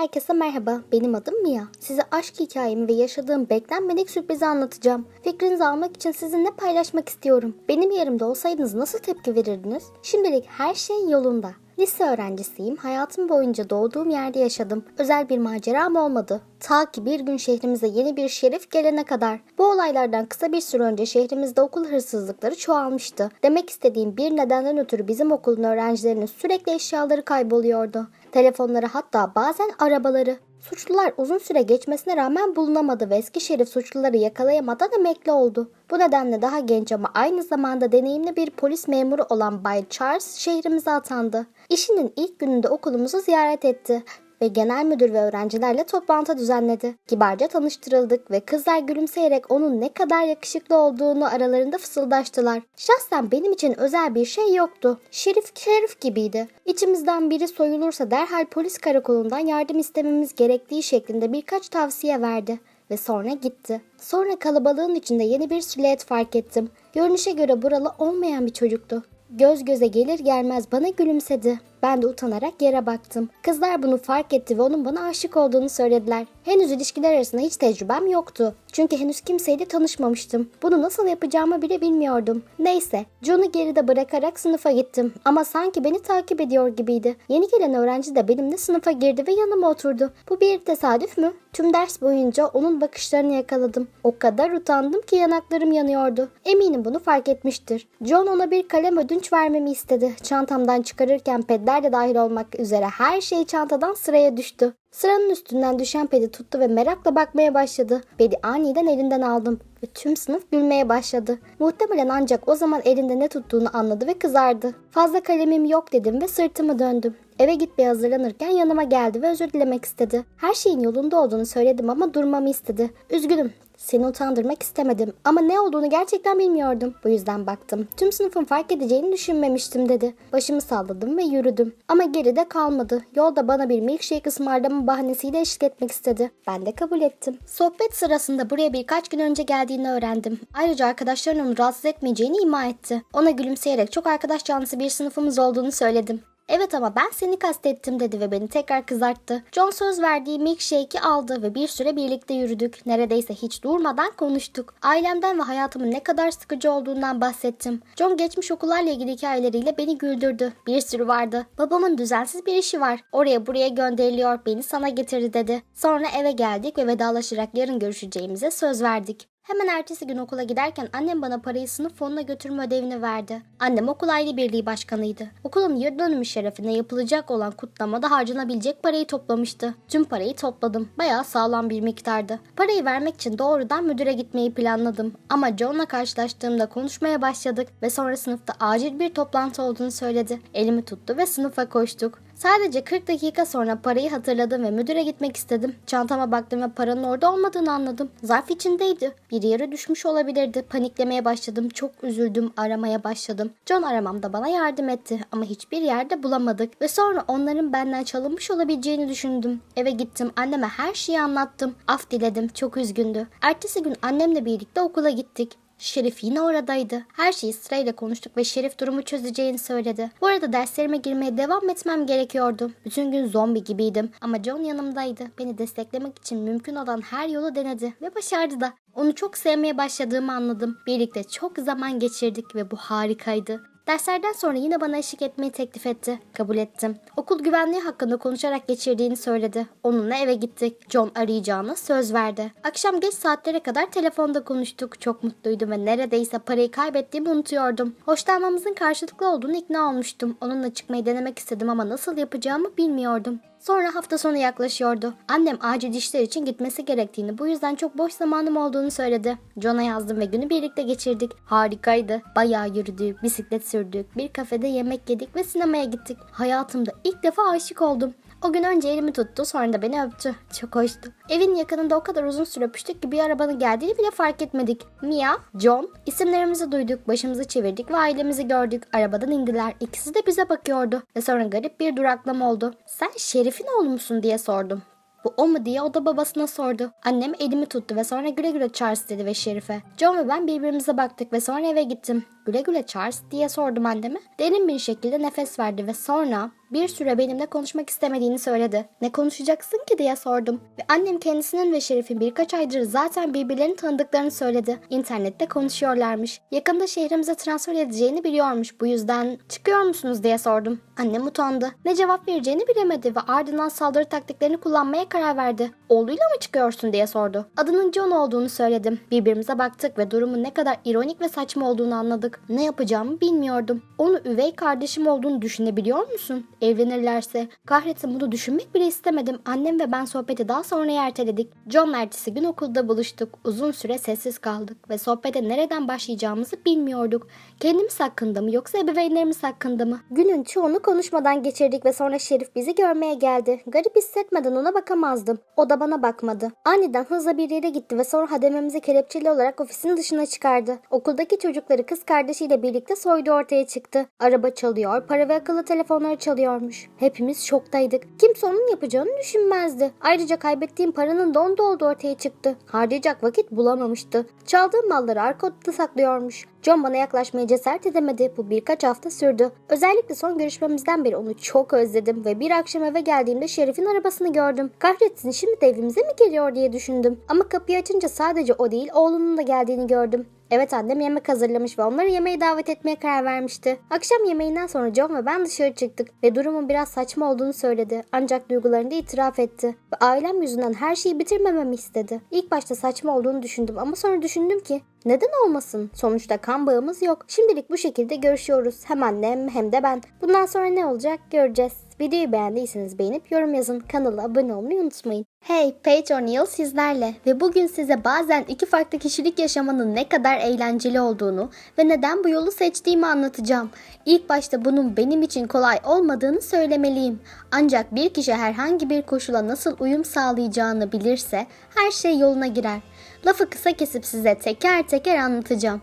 Herkese merhaba, benim adım Mia. Size aşk hikayemi ve yaşadığım beklenmedik sürprizi anlatacağım. Fikrinizi almak için sizinle paylaşmak istiyorum. Benim yerimde olsaydınız nasıl tepki verirdiniz? Şimdilik her şey yolunda. Lise öğrencisiyim. Hayatım boyunca doğduğum yerde yaşadım. Özel bir maceram olmadı. Ta ki bir gün şehrimize yeni bir şerif gelene kadar. Bu olaylardan kısa bir süre önce şehrimizde okul hırsızlıkları çoğalmıştı. Demek istediğim bir nedenden ötürü bizim okulun öğrencilerinin sürekli eşyaları kayboluyordu. Telefonları hatta bazen arabaları. Suçlular uzun süre geçmesine rağmen bulunamadı ve eski şerif suçluları yakalayamadan emekli oldu. Bu nedenle daha genç ama aynı zamanda deneyimli bir polis memuru olan Bay Charles şehrimize atandı. İşinin ilk gününde okulumuzu ziyaret etti ve genel müdür ve öğrencilerle toplantı düzenledi. Kibarca tanıştırıldık ve kızlar gülümseyerek onun ne kadar yakışıklı olduğunu aralarında fısıldaştılar. Şahsen benim için özel bir şey yoktu. Şerif şerif gibiydi. İçimizden biri soyulursa derhal polis karakolundan yardım istememiz gerektiği şeklinde birkaç tavsiye verdi ve sonra gitti. Sonra kalabalığın içinde yeni bir silüet fark ettim. Görünüşe göre buralı olmayan bir çocuktu. Göz göze gelir gelmez bana gülümsedi. Ben de utanarak yere baktım. Kızlar bunu fark etti ve onun bana aşık olduğunu söylediler. Henüz ilişkiler arasında hiç tecrübem yoktu. Çünkü henüz kimseyle tanışmamıştım. Bunu nasıl yapacağımı bile bilmiyordum. Neyse, John'u geride bırakarak sınıfa gittim. Ama sanki beni takip ediyor gibiydi. Yeni gelen öğrenci de benimle sınıfa girdi ve yanıma oturdu. Bu bir tesadüf mü? Tüm ders boyunca onun bakışlarını yakaladım. O kadar utandım ki yanaklarım yanıyordu. Eminim bunu fark etmiştir. John ona bir kalem ödünç vermemi istedi. Çantamdan çıkarırken pedler de dahil olmak üzere her şey çantadan sıraya düştü. Sıranın üstünden düşen pedi tuttu ve merakla bakmaya başladı. Pedi aniden elinden aldım ve tüm sınıf gülmeye başladı. Muhtemelen ancak o zaman elinde ne tuttuğunu anladı ve kızardı. Fazla kalemim yok dedim ve sırtımı döndüm. Eve gitmeye hazırlanırken yanıma geldi ve özür dilemek istedi. Her şeyin yolunda olduğunu söyledim ama durmamı istedi. Üzgünüm. Seni utandırmak istemedim ama ne olduğunu gerçekten bilmiyordum. Bu yüzden baktım. Tüm sınıfın fark edeceğini düşünmemiştim dedi. Başımı salladım ve yürüdüm. Ama geride kalmadı. Yolda bana bir milkshake ısmarlama bahanesiyle eşlik etmek istedi. Ben de kabul ettim. Sohbet sırasında buraya birkaç gün önce geldiğini öğrendim. Ayrıca arkadaşların onu rahatsız etmeyeceğini ima etti. Ona gülümseyerek çok arkadaş canlısı bir sınıfımız olduğunu söyledim. Evet ama ben seni kastettim dedi ve beni tekrar kızarttı. John söz verdiği milkshake'i aldı ve bir süre birlikte yürüdük. Neredeyse hiç durmadan konuştuk. Ailemden ve hayatımın ne kadar sıkıcı olduğundan bahsettim. John geçmiş okullarla ilgili hikayeleriyle beni güldürdü. Bir sürü vardı. Babamın düzensiz bir işi var. Oraya buraya gönderiliyor. Beni sana getirdi dedi. Sonra eve geldik ve vedalaşarak yarın görüşeceğimize söz verdik. Hemen ertesi gün okula giderken annem bana parayı sınıf fonuna götürme ödevini verdi. Annem okul aile birliği başkanıydı. Okulun yıl dönümü şerefine yapılacak olan kutlamada harcanabilecek parayı toplamıştı. Tüm parayı topladım. Bayağı sağlam bir miktardı. Parayı vermek için doğrudan müdüre gitmeyi planladım. Ama John'la karşılaştığımda konuşmaya başladık ve sonra sınıfta acil bir toplantı olduğunu söyledi. Elimi tuttu ve sınıfa koştuk. Sadece 40 dakika sonra parayı hatırladım ve müdüre gitmek istedim. Çantama baktım ve paranın orada olmadığını anladım. Zarf içindeydi. Bir yere düşmüş olabilirdi. Paniklemeye başladım. Çok üzüldüm. Aramaya başladım. John aramamda bana yardım etti ama hiçbir yerde bulamadık ve sonra onların benden çalınmış olabileceğini düşündüm. Eve gittim. Anneme her şeyi anlattım. Af diledim. Çok üzgündü. Ertesi gün annemle birlikte okula gittik. Şerif yine oradaydı. Her şeyi sırayla konuştuk ve Şerif durumu çözeceğini söyledi. Bu arada derslerime girmeye devam etmem gerekiyordu. Bütün gün zombi gibiydim ama John yanımdaydı. Beni desteklemek için mümkün olan her yolu denedi ve başardı da. Onu çok sevmeye başladığımı anladım. Birlikte çok zaman geçirdik ve bu harikaydı. Derslerden sonra yine bana eşlik etmeyi teklif etti. Kabul ettim. Okul güvenliği hakkında konuşarak geçirdiğini söyledi. Onunla eve gittik. John arayacağına söz verdi. Akşam geç saatlere kadar telefonda konuştuk. Çok mutluydum ve neredeyse parayı kaybettiğimi unutuyordum. Hoşlanmamızın karşılıklı olduğunu ikna olmuştum. Onunla çıkmayı denemek istedim ama nasıl yapacağımı bilmiyordum. Sonra hafta sonu yaklaşıyordu. Annem acil işler için gitmesi gerektiğini, bu yüzden çok boş zamanım olduğunu söyledi. John'a yazdım ve günü birlikte geçirdik. Harikaydı. Bayağı yürüdük, bisiklet sürdük, bir kafede yemek yedik ve sinemaya gittik. Hayatımda ilk defa aşık oldum. O gün önce elimi tuttu sonra da beni öptü. Çok hoştu. Evin yakınında o kadar uzun süre öpüştük ki bir arabanın geldiğini bile fark etmedik. Mia, John, isimlerimizi duyduk, başımızı çevirdik ve ailemizi gördük. Arabadan indiler. İkisi de bize bakıyordu. Ve sonra garip bir duraklama oldu. Sen Şerif'in oğlu musun diye sordum. Bu o mu diye o da babasına sordu. Annem elimi tuttu ve sonra güle güle Charles dedi ve Şerif'e. John ve ben birbirimize baktık ve sonra eve gittim. Güle güle Charles diye sordum anneme. Derin bir şekilde nefes verdi ve sonra bir süre benimle konuşmak istemediğini söyledi. Ne konuşacaksın ki diye sordum. Ve annem kendisinin ve Şerif'in birkaç aydır zaten birbirlerini tanıdıklarını söyledi. İnternette konuşuyorlarmış. Yakında şehrimize transfer edeceğini biliyormuş. Bu yüzden çıkıyor musunuz diye sordum. Annem utandı. Ne cevap vereceğini bilemedi ve ardından saldırı taktiklerini kullanmaya karar verdi. Oğluyla mı çıkıyorsun diye sordu. Adının John olduğunu söyledim. Birbirimize baktık ve durumun ne kadar ironik ve saçma olduğunu anladık. Ne yapacağımı bilmiyordum. Onu üvey kardeşim olduğunu düşünebiliyor musun? Evlenirlerse kahretsin bunu düşünmek bile istemedim. Annem ve ben sohbeti daha sonraya erteledik. John ertesi gün okulda buluştuk. Uzun süre sessiz kaldık ve sohbete nereden başlayacağımızı bilmiyorduk. Kendimiz hakkında mı yoksa ebeveynlerimiz hakkında mı? Günün çoğunu konuşmadan geçirdik ve sonra Şerif bizi görmeye geldi. Garip hissetmeden ona bakamazdım. O da bana bakmadı. Aniden hızla bir yere gitti ve sonra hadememizi kelepçeli olarak ofisin dışına çıkardı. Okuldaki çocukları kız kardeşiyle birlikte soydu ortaya çıktı. Araba çalıyor, para ve akıllı telefonları çalıyormuş. Hepimiz şoktaydık. Kimse onun yapacağını düşünmezdi. Ayrıca kaybettiğim paranın da onda olduğu ortaya çıktı. Harcayacak vakit bulamamıştı. Çaldığım malları arka odada saklıyormuş. John bana yaklaşmaya cesaret edemedi. Bu birkaç hafta sürdü. Özellikle son görüşmemizden beri onu çok özledim ve bir akşam eve geldiğimde Şerif'in arabasını gördüm. Kahretsin şimdi de evimize mi geliyor diye düşündüm. Ama kapıyı açınca sadece o değil oğlunun da geldiğini gördüm. Evet annem yemek hazırlamış ve onları yemeğe davet etmeye karar vermişti. Akşam yemeğinden sonra John ve ben dışarı çıktık ve durumun biraz saçma olduğunu söyledi. Ancak duygularını da itiraf etti. Ve ailem yüzünden her şeyi bitirmememi istedi. İlk başta saçma olduğunu düşündüm ama sonra düşündüm ki neden olmasın? Sonuçta kan bağımız yok. Şimdilik bu şekilde görüşüyoruz. Hem annem hem de ben. Bundan sonra ne olacak göreceğiz. Videoyu beğendiyseniz beğenip yorum yazın. Kanala abone olmayı unutmayın. Hey, Paige O'Neill sizlerle ve bugün size bazen iki farklı kişilik yaşamanın ne kadar eğlenceli olduğunu ve neden bu yolu seçtiğimi anlatacağım. İlk başta bunun benim için kolay olmadığını söylemeliyim. Ancak bir kişi herhangi bir koşula nasıl uyum sağlayacağını bilirse her şey yoluna girer. Lafı kısa kesip size teker teker anlatacağım.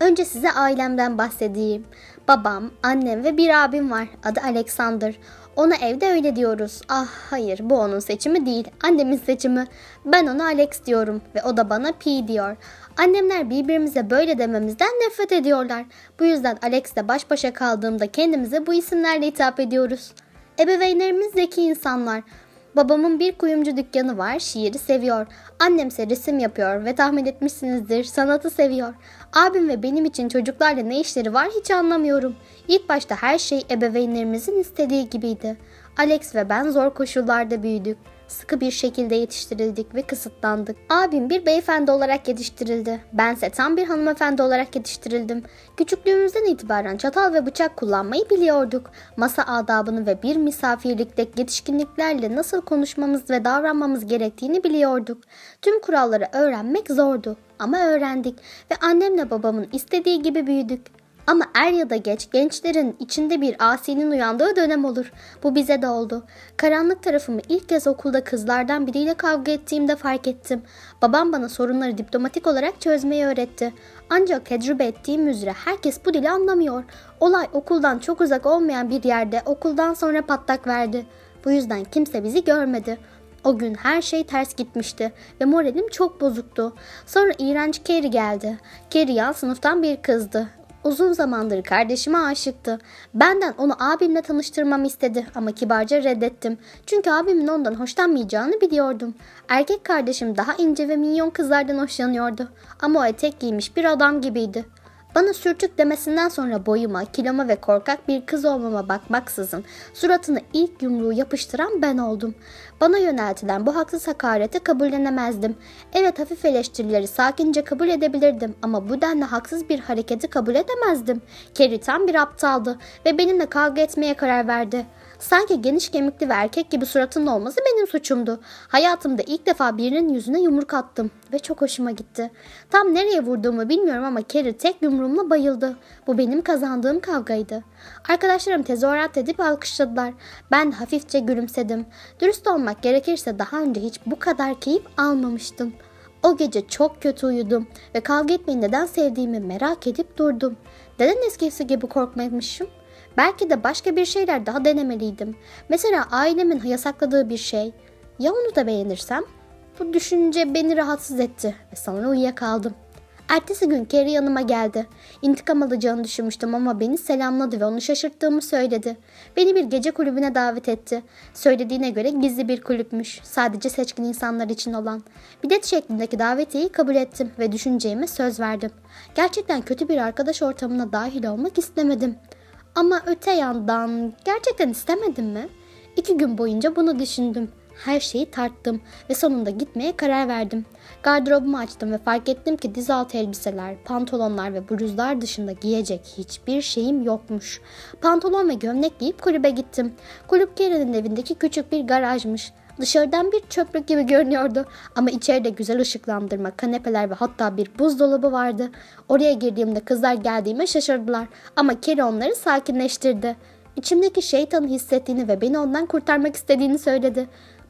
Önce size ailemden bahsedeyim. Babam, annem ve bir abim var. Adı Alexander. Ona evde öyle diyoruz. Ah hayır bu onun seçimi değil. Annemin seçimi. Ben ona Alex diyorum ve o da bana P diyor. Annemler birbirimize böyle dememizden nefret ediyorlar. Bu yüzden Alex'le baş başa kaldığımda kendimize bu isimlerle hitap ediyoruz. Ebeveynlerimiz zeki insanlar. Babamın bir kuyumcu dükkanı var, şiiri seviyor. Annemse resim yapıyor ve tahmin etmişsinizdir, sanatı seviyor. Abim ve benim için çocuklarla ne işleri var hiç anlamıyorum. İlk başta her şey ebeveynlerimizin istediği gibiydi. Alex ve ben zor koşullarda büyüdük. Sıkı bir şekilde yetiştirildik ve kısıtlandık. Abim bir beyefendi olarak yetiştirildi. Bense tam bir hanımefendi olarak yetiştirildim. Küçüklüğümüzden itibaren çatal ve bıçak kullanmayı biliyorduk. Masa adabını ve bir misafirlikte yetişkinliklerle nasıl konuşmamız ve davranmamız gerektiğini biliyorduk. Tüm kuralları öğrenmek zordu ama öğrendik ve annemle babamın istediği gibi büyüdük. Ama er ya da geç gençlerin içinde bir asinin uyandığı dönem olur. Bu bize de oldu. Karanlık tarafımı ilk kez okulda kızlardan biriyle kavga ettiğimde fark ettim. Babam bana sorunları diplomatik olarak çözmeyi öğretti. Ancak tecrübe ettiğim üzere herkes bu dili anlamıyor. Olay okuldan çok uzak olmayan bir yerde okuldan sonra patlak verdi. Bu yüzden kimse bizi görmedi. O gün her şey ters gitmişti ve moralim çok bozuktu. Sonra iğrenç Carrie geldi. Carrie yan sınıftan bir kızdı. Uzun zamandır kardeşime aşıktı. Benden onu abimle tanıştırmamı istedi ama kibarca reddettim. Çünkü abimin ondan hoşlanmayacağını biliyordum. Erkek kardeşim daha ince ve minyon kızlardan hoşlanıyordu. Ama o etek giymiş bir adam gibiydi. Bana sürtük demesinden sonra boyuma, kiloma ve korkak bir kız olmama bakmaksızın suratını ilk yumruğu yapıştıran ben oldum. Bana yöneltilen bu haksız hakareti kabullenemezdim. Evet hafif eleştirileri sakince kabul edebilirdim ama bu denli haksız bir hareketi kabul edemezdim. Kerry tam bir aptaldı ve benimle kavga etmeye karar verdi. Sanki geniş kemikli ve erkek gibi suratının olması benim suçumdu. Hayatımda ilk defa birinin yüzüne yumruk attım ve çok hoşuma gitti. Tam nereye vurduğumu bilmiyorum ama Carrie tek yumruğumla bayıldı. Bu benim kazandığım kavgaydı. Arkadaşlarım tezahürat edip alkışladılar. Ben hafifçe gülümsedim. Dürüst olmak gerekirse daha önce hiç bu kadar keyif almamıştım. O gece çok kötü uyudum ve kavga etmeyi neden sevdiğimi merak edip durdum. Neden eskisi gibi korkmamışım? Belki de başka bir şeyler daha denemeliydim. Mesela ailemin yasakladığı bir şey. Ya onu da beğenirsem? Bu düşünce beni rahatsız etti ve sonra uyuyakaldım. Ertesi gün Carrie yanıma geldi. İntikam alacağını düşünmüştüm ama beni selamladı ve onu şaşırttığımı söyledi. Beni bir gece kulübüne davet etti. Söylediğine göre gizli bir kulüpmüş. Sadece seçkin insanlar için olan. Bilet şeklindeki davetiyeyi kabul ettim ve düşüneceğime söz verdim. Gerçekten kötü bir arkadaş ortamına dahil olmak istemedim. Ama öte yandan gerçekten istemedim mi? İki gün boyunca bunu düşündüm. Her şeyi tarttım ve sonunda gitmeye karar verdim. Gardırobumu açtım ve fark ettim ki diz altı elbiseler, pantolonlar ve bluzlar dışında giyecek hiçbir şeyim yokmuş. Pantolon ve gömlek giyip kulübe gittim. Kulüp Keren'in evindeki küçük bir garajmış. Dışarıdan bir çöplük gibi görünüyordu ama içeride güzel ışıklandırma, kanepeler ve hatta bir buzdolabı vardı. Oraya girdiğimde kızlar geldiğime şaşırdılar ama Kerry onları sakinleştirdi. İçimdeki şeytanı hissettiğini ve beni ondan kurtarmak istediğini söyledi.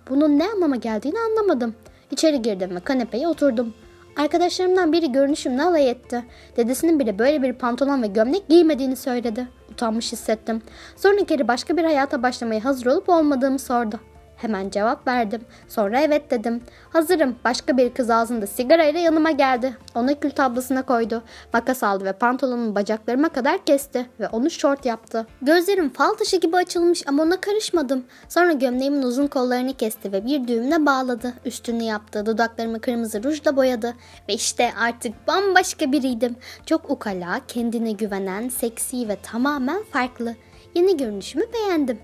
Bunun ne anlama geldiğini anlamadım. İçeri girdim ve kanepeye oturdum. Arkadaşlarımdan biri görünüşümle alay etti. Dedesinin bile böyle bir pantolon ve gömlek giymediğini söyledi. Utanmış hissettim. Sonra geri başka bir hayata başlamaya hazır olup olmadığımı sordu. Hemen cevap verdim. Sonra evet dedim. Hazırım. Başka bir kız ağzında sigarayla yanıma geldi. Onu kül tablasına koydu. Makas aldı ve pantolonun bacaklarıma kadar kesti ve onu şort yaptı. Gözlerim fal taşı gibi açılmış ama ona karışmadım. Sonra gömleğimin uzun kollarını kesti ve bir düğümle bağladı. Üstünü yaptı. Dudaklarımı kırmızı rujla boyadı. Ve işte artık bambaşka biriydim. Çok ukala, kendine güvenen, seksi ve tamamen farklı. Yeni görünüşümü beğendim.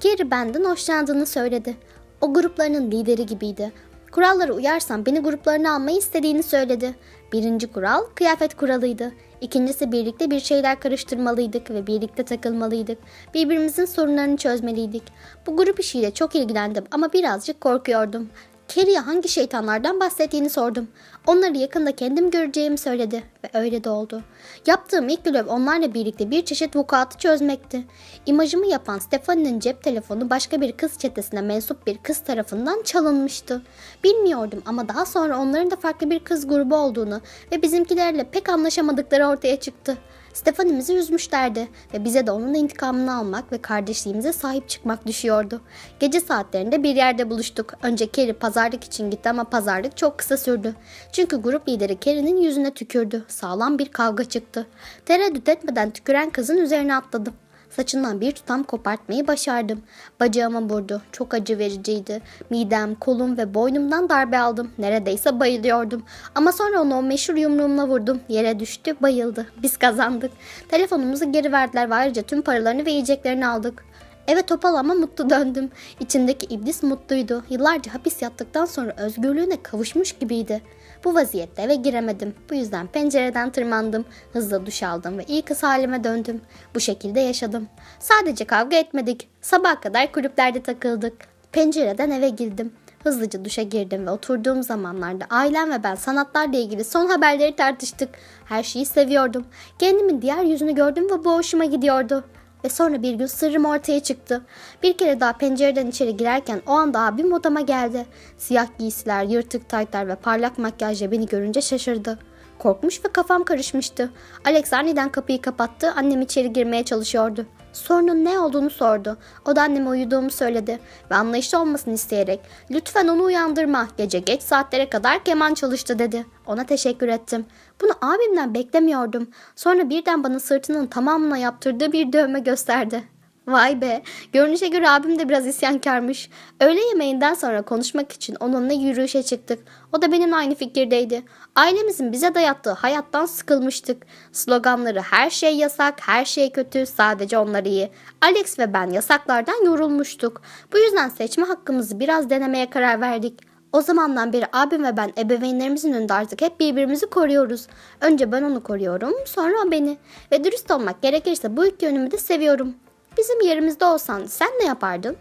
Geri benden hoşlandığını söyledi. O gruplarının lideri gibiydi. Kurallara uyarsam beni gruplarına almayı istediğini söyledi. Birinci kural kıyafet kuralıydı. İkincisi birlikte bir şeyler karıştırmalıydık ve birlikte takılmalıydık. Birbirimizin sorunlarını çözmeliydik. Bu grup işiyle çok ilgilendim ama birazcık korkuyordum. Carrie'ye hangi şeytanlardan bahsettiğini sordum. Onları yakında kendim göreceğimi söyledi ve öyle de oldu. Yaptığım ilk görev onlarla birlikte bir çeşit vukuatı çözmekti. İmajımı yapan Stephanie'nin cep telefonu başka bir kız çetesine mensup bir kız tarafından çalınmıştı. Bilmiyordum ama daha sonra onların da farklı bir kız grubu olduğunu ve bizimkilerle pek anlaşamadıkları ortaya çıktı. Stefanimizi üzmüşlerdi ve bize de onun intikamını almak ve kardeşliğimize sahip çıkmak düşüyordu. Gece saatlerinde bir yerde buluştuk. Önce Kerry pazarlık için gitti ama pazarlık çok kısa sürdü. Çünkü grup lideri Kerry'nin yüzüne tükürdü. Sağlam bir kavga çıktı. Tereddüt etmeden tüküren kızın üzerine atladım. Saçından bir tutam kopartmayı başardım. Bacağıma vurdu. Çok acı vericiydi. Midem, kolum ve boynumdan darbe aldım. Neredeyse bayılıyordum. Ama sonra onu o meşhur yumruğumla vurdum. Yere düştü, bayıldı. Biz kazandık. Telefonumuzu geri verdiler ve ayrıca tüm paralarını ve yiyeceklerini aldık. Eve topal ama mutlu döndüm. İçindeki iblis mutluydu. Yıllarca hapis yattıktan sonra özgürlüğüne kavuşmuş gibiydi. Bu vaziyette eve giremedim. Bu yüzden pencereden tırmandım. Hızla duş aldım ve iyi kız halime döndüm. Bu şekilde yaşadım. Sadece kavga etmedik. Sabaha kadar kulüplerde takıldık. Pencereden eve girdim. Hızlıca duşa girdim ve oturduğum zamanlarda ailem ve ben sanatlarla ilgili son haberleri tartıştık. Her şeyi seviyordum. Kendimin diğer yüzünü gördüm ve bu hoşuma gidiyordu. Ve sonra bir gün sırrım ortaya çıktı. Bir kere daha pencereden içeri girerken o anda abim odama geldi. Siyah giysiler, yırtık taytlar ve parlak makyajla beni görünce şaşırdı. Korkmuş ve kafam karışmıştı. Alex aniden kapıyı kapattı, annem içeri girmeye çalışıyordu. Sorunun ne olduğunu sordu. O da anneme uyuduğumu söyledi ve anlayışlı olmasını isteyerek lütfen onu uyandırma gece geç saatlere kadar keman çalıştı dedi. Ona teşekkür ettim. Bunu abimden beklemiyordum. Sonra birden bana sırtının tamamına yaptırdığı bir dövme gösterdi. Vay be, görünüşe göre abim de biraz isyankarmış. Öğle yemeğinden sonra konuşmak için onunla yürüyüşe çıktık. O da benim aynı fikirdeydi. Ailemizin bize dayattığı hayattan sıkılmıştık. Sloganları her şey yasak, her şey kötü, sadece onlar iyi. Alex ve ben yasaklardan yorulmuştuk. Bu yüzden seçme hakkımızı biraz denemeye karar verdik. O zamandan beri abim ve ben ebeveynlerimizin önünde artık hep birbirimizi koruyoruz. Önce ben onu koruyorum, sonra o beni. Ve dürüst olmak gerekirse bu iki yönümü de seviyorum. Bizim yerimizde olsan sen ne yapardın?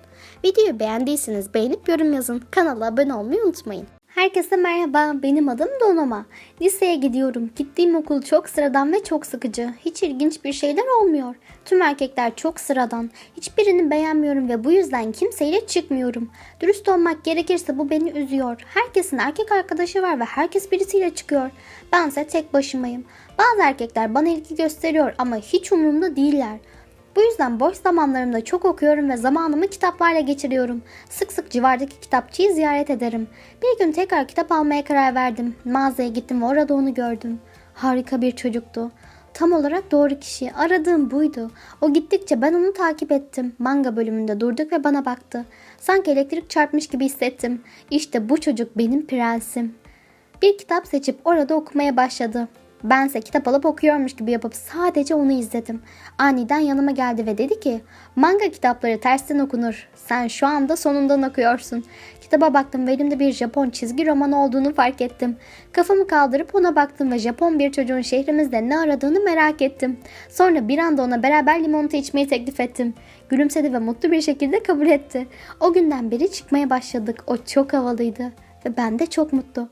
Videoyu beğendiyseniz beğenip yorum yazın. Kanala abone olmayı unutmayın. Herkese merhaba, benim adım Donoma. Liseye gidiyorum. Gittiğim okul çok sıradan ve çok sıkıcı. Hiç ilginç bir şeyler olmuyor. Tüm erkekler çok sıradan. Hiçbirini beğenmiyorum ve bu yüzden kimseyle çıkmıyorum. Dürüst olmak gerekirse bu beni üzüyor. Herkesin erkek arkadaşı var ve herkes birisiyle çıkıyor. Bense tek başımayım. Bazı erkekler bana ilgi gösteriyor ama hiç umurumda değiller. Bu yüzden boş zamanlarımda çok okuyorum ve zamanımı kitaplarla geçiriyorum. Sık sık civardaki kitapçıyı ziyaret ederim. Bir gün tekrar kitap almaya karar verdim. Mağazaya gittim ve orada onu gördüm. Harika bir çocuktu. Tam olarak doğru kişi. Aradığım buydu. O gittikçe ben onu takip ettim. Manga bölümünde durduk ve bana baktı. Sanki elektrik çarpmış gibi hissettim. İşte bu çocuk benim prensim. Bir kitap seçip orada okumaya başladı. Bense kitap alıp okuyormuş gibi yapıp sadece onu izledim. Aniden yanıma geldi ve dedi ki manga kitapları tersten okunur. Sen şu anda sonundan okuyorsun. Kitaba baktım ve elimde bir Japon çizgi roman olduğunu fark ettim. Kafamı kaldırıp ona baktım ve Japon bir çocuğun şehrimizde ne aradığını merak ettim. Sonra bir anda ona beraber limonata içmeyi teklif ettim. Gülümsedi ve mutlu bir şekilde kabul etti. O günden beri çıkmaya başladık. O çok havalıydı ve ben de çok mutlu.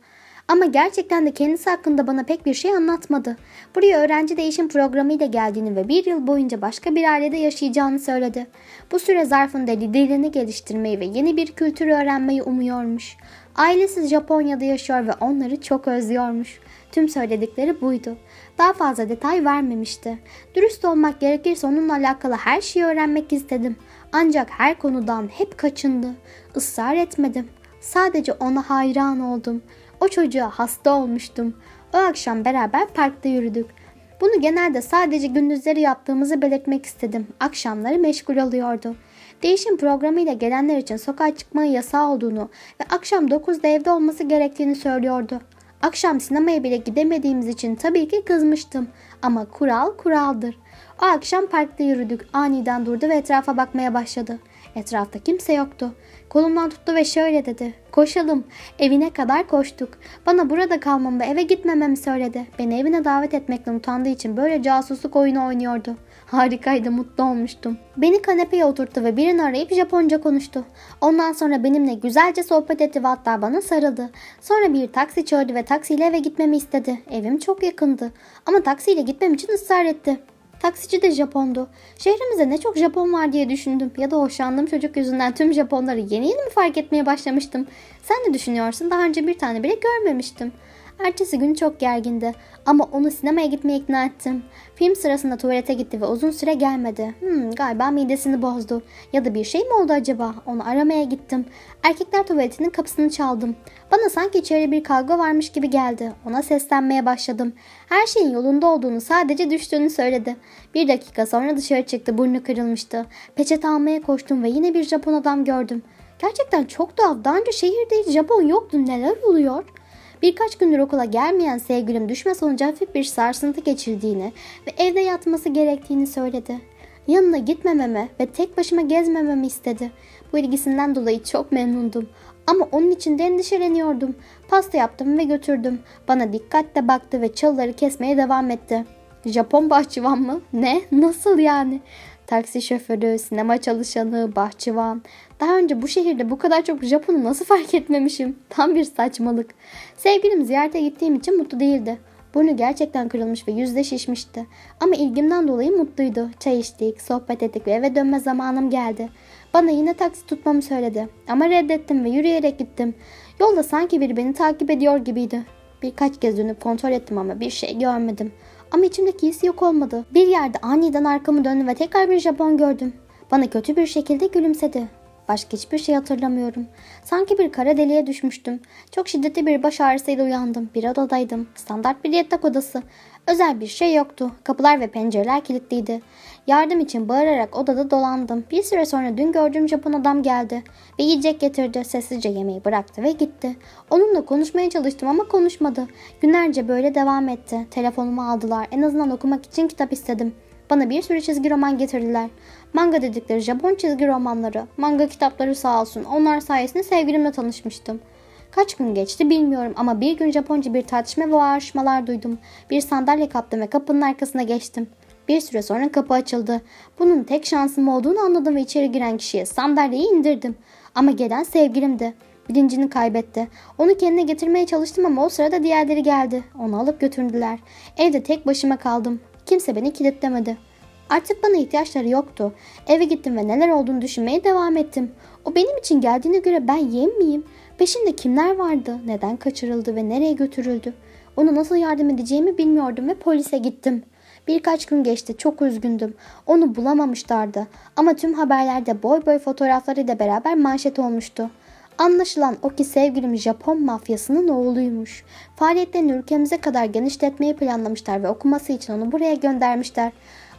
Ama gerçekten de kendisi hakkında bana pek bir şey anlatmadı. Buraya öğrenci değişim programıyla geldiğini ve bir yıl boyunca başka bir ailede yaşayacağını söyledi. Bu süre zarfında dilini geliştirmeyi ve yeni bir kültürü öğrenmeyi umuyormuş. Ailesi Japonya'da yaşıyor ve onları çok özlüyormuş. Tüm söyledikleri buydu. Daha fazla detay vermemişti. Dürüst olmak gerekirse onunla alakalı her şeyi öğrenmek istedim. Ancak her konudan hep kaçındı. Israr etmedim. Sadece ona hayran oldum. O çocuğa hasta olmuştum. O akşam beraber parkta yürüdük. Bunu genelde sadece gündüzleri yaptığımızı belirtmek istedim. Akşamları meşgul oluyordu. Değişim programıyla gelenler için sokağa çıkmaya yasağı olduğunu ve akşam 9'da evde olması gerektiğini söylüyordu. Akşam sinemaya bile gidemediğimiz için tabii ki kızmıştım. Ama kural kuraldır. O akşam parkta yürüdük. Aniden durdu ve etrafa bakmaya başladı. Etrafta kimse yoktu. Kolumdan tuttu ve şöyle dedi. Koşalım. Evine kadar koştuk. Bana burada kalmamı ve eve gitmememi söyledi. Beni evine davet etmekten utandığı için böyle casusluk oyunu oynuyordu. Harikaydı, mutlu olmuştum. Beni kanepeye oturttu ve birini arayıp Japonca konuştu. Ondan sonra benimle güzelce sohbet etti ve hatta bana sarıldı. Sonra bir taksi çağırdı ve taksiyle eve gitmemi istedi. Evim çok yakındı. Ama taksiyle gitmem için ısrar etti. Taksici de Japondu. Şehrimizde ne çok Japon var diye düşündüm. Ya da hoşlandığım çocuk yüzünden tüm Japonları yeni yeni mi fark etmeye başlamıştım? Sen ne düşünüyorsun? Daha önce bir tane bile görmemiştim. Ertesi gün çok gergindi ama onu sinemaya gitmeye ikna ettim. Film sırasında tuvalete gitti ve uzun süre gelmedi. Hmm, galiba midesini bozdu. Ya da bir şey mi oldu acaba? Onu aramaya gittim. Erkekler tuvaletinin kapısını çaldım. Bana sanki içeri bir kavga varmış gibi geldi. Ona seslenmeye başladım. Her şeyin yolunda olduğunu sadece düştüğünü söyledi. Bir dakika sonra dışarı çıktı burnu kırılmıştı. Peçete almaya koştum ve yine bir Japon adam gördüm. Gerçekten çok tuhaf. Daha önce şehirde Japon yoktu. Neler oluyor? Birkaç gündür okula gelmeyen sevgilim düşme sonucu hafif bir sarsıntı geçirdiğini ve evde yatması gerektiğini söyledi. Yanına gitmememe ve tek başıma gezmememi istedi. Bu ilgisinden dolayı çok memnundum. Ama onun için de endişeleniyordum. Pasta yaptım ve götürdüm. Bana dikkatle baktı ve çalıları kesmeye devam etti. Japon bahçıvan mı? Ne? Nasıl yani? Taksi şoförü, sinema çalışanı, bahçıvan. Daha önce bu şehirde bu kadar çok Japon'u nasıl fark etmemişim? Tam bir saçmalık. Sevgilim ziyarete gittiğim için mutlu değildi. Burnu gerçekten kırılmış ve yüzde şişmişti. Ama ilgimden dolayı mutluydu. Çay içtik, sohbet ettik ve eve dönme zamanım geldi. Bana yine taksi tutmamı söyledi. Ama reddettim ve yürüyerek gittim. Yolda sanki biri beni takip ediyor gibiydi. Birkaç kez dönüp kontrol ettim ama bir şey görmedim. Ama içimdeki his yok olmadı. Bir yerde aniden arkamı döndüm ve tekrar bir Japon gördüm. Bana kötü bir şekilde gülümsedi. Başka hiçbir şey hatırlamıyorum. Sanki bir kara deliğe düşmüştüm. Çok şiddetli bir baş ağrısıyla uyandım. Bir odadaydım. Standart bir yatak odası. Özel bir şey yoktu. Kapılar ve pencereler kilitliydi. Yardım için bağırarak odada dolandım. Bir süre sonra dün gördüğüm Japon adam geldi ve yiyecek getirdi. Sessizce yemeği bıraktı ve gitti. Onunla konuşmaya çalıştım ama konuşmadı. Günlerce böyle devam etti. Telefonumu aldılar. En azından okumak için kitap istedim. Bana bir sürü çizgi roman getirdiler. Manga dedikleri Japon çizgi romanları, manga kitapları sağ olsun. Onlar sayesinde sevgilimle tanışmıştım. Kaç gün geçti bilmiyorum ama bir gün Japonca bir tartışma ve bağırışmalar duydum. Bir sandalye kaptım ve kapının arkasına geçtim. Bir süre sonra kapı açıldı. Bunun tek şansım olduğunu anladım ve içeri giren kişiye sandalyeyi indirdim. Ama gelen sevgilimdi. Bilincini kaybetti. Onu kendine getirmeye çalıştım ama o sırada diğerleri geldi. Onu alıp götürdüler. Evde tek başıma kaldım. Kimse beni kilitlemedi. Artık bana ihtiyaçları yoktu. Eve gittim ve neler olduğunu düşünmeye devam ettim. O benim için geldiğine göre ben yem miyim? Peşinde kimler vardı? Neden kaçırıldı ve nereye götürüldü? Ona nasıl yardım edeceğimi bilmiyordum ve polise gittim. Birkaç gün geçti. Çok üzgündüm. Onu bulamamışlardı. Ama tüm haberlerde boy boy fotoğraflarıyla beraber manşet olmuştu. Anlaşılan o ki sevgilim Japon mafyasının oğluymuş. Faaliyetlerini ülkemize kadar genişletmeyi planlamışlar ve okuması için onu buraya göndermişler.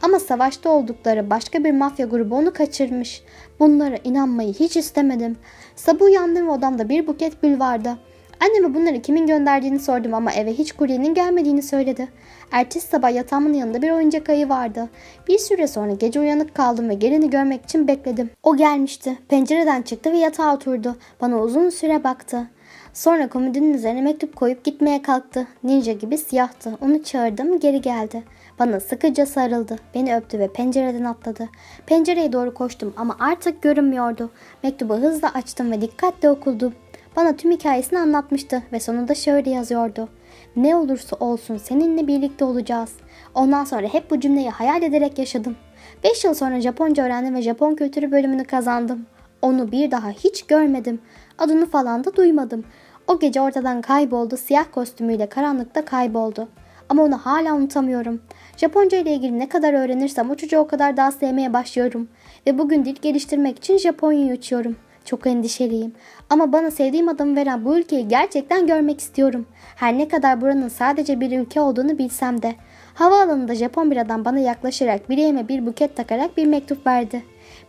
Ama savaşta oldukları başka bir mafya grubu onu kaçırmış. Bunlara inanmayı hiç istemedim. Sabah uyandım ve odamda bir buket gül vardı. Anneme bunları kimin gönderdiğini sordum ama eve hiç kuryenin gelmediğini söyledi. Ertesi sabah yatağımın yanında bir oyuncak ayı vardı. Bir süre sonra gece uyanık kaldım ve gelini görmek için bekledim. O gelmişti. Pencereden çıktı ve yatağa oturdu. Bana uzun süre baktı. Sonra komodinin üzerine mektup koyup gitmeye kalktı. Ninja gibi siyahtı. Onu çağırdım geri geldi. Bana sıkıca sarıldı. Beni öptü ve pencereden atladı. Pencereye doğru koştum ama artık görünmüyordu. Mektubu hızla açtım ve dikkatle okudum. Bana tüm hikayesini anlatmıştı ve sonunda şöyle yazıyordu. Ne olursa olsun seninle birlikte olacağız. Ondan sonra hep bu cümleyi hayal ederek yaşadım. 5 yıl sonra Japonca öğrendim ve Japon kültürü bölümünü kazandım. Onu bir daha hiç görmedim. Adını falan da duymadım. O gece ortadan kayboldu, siyah kostümüyle karanlıkta kayboldu. Ama onu hala unutamıyorum. Japonca ile ilgili ne kadar öğrenirsem o çocuğu o kadar daha sevmeye başlıyorum. Ve bugün dil geliştirmek için Japonya'ya uçuyorum. Çok endişeliyim. Ama bana sevdiğim adamı veren bu ülkeyi gerçekten görmek istiyorum. Her ne kadar buranın sadece bir ülke olduğunu bilsem de. Havaalanında Japon bir adam bana yaklaşarak bileğime bir buket takarak bir mektup verdi.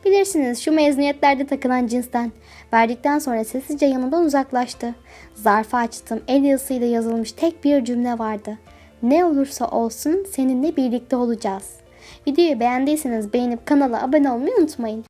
Bilirsiniz şu mezuniyetlerde takılan cinsten. Verdikten sonra sessizce yanımdan uzaklaştı. Zarfı açtım. El yazısıyla yazılmış tek bir cümle vardı. Ne olursa olsun seninle birlikte olacağız. Videoyu beğendiyseniz beğenip kanala abone olmayı unutmayın.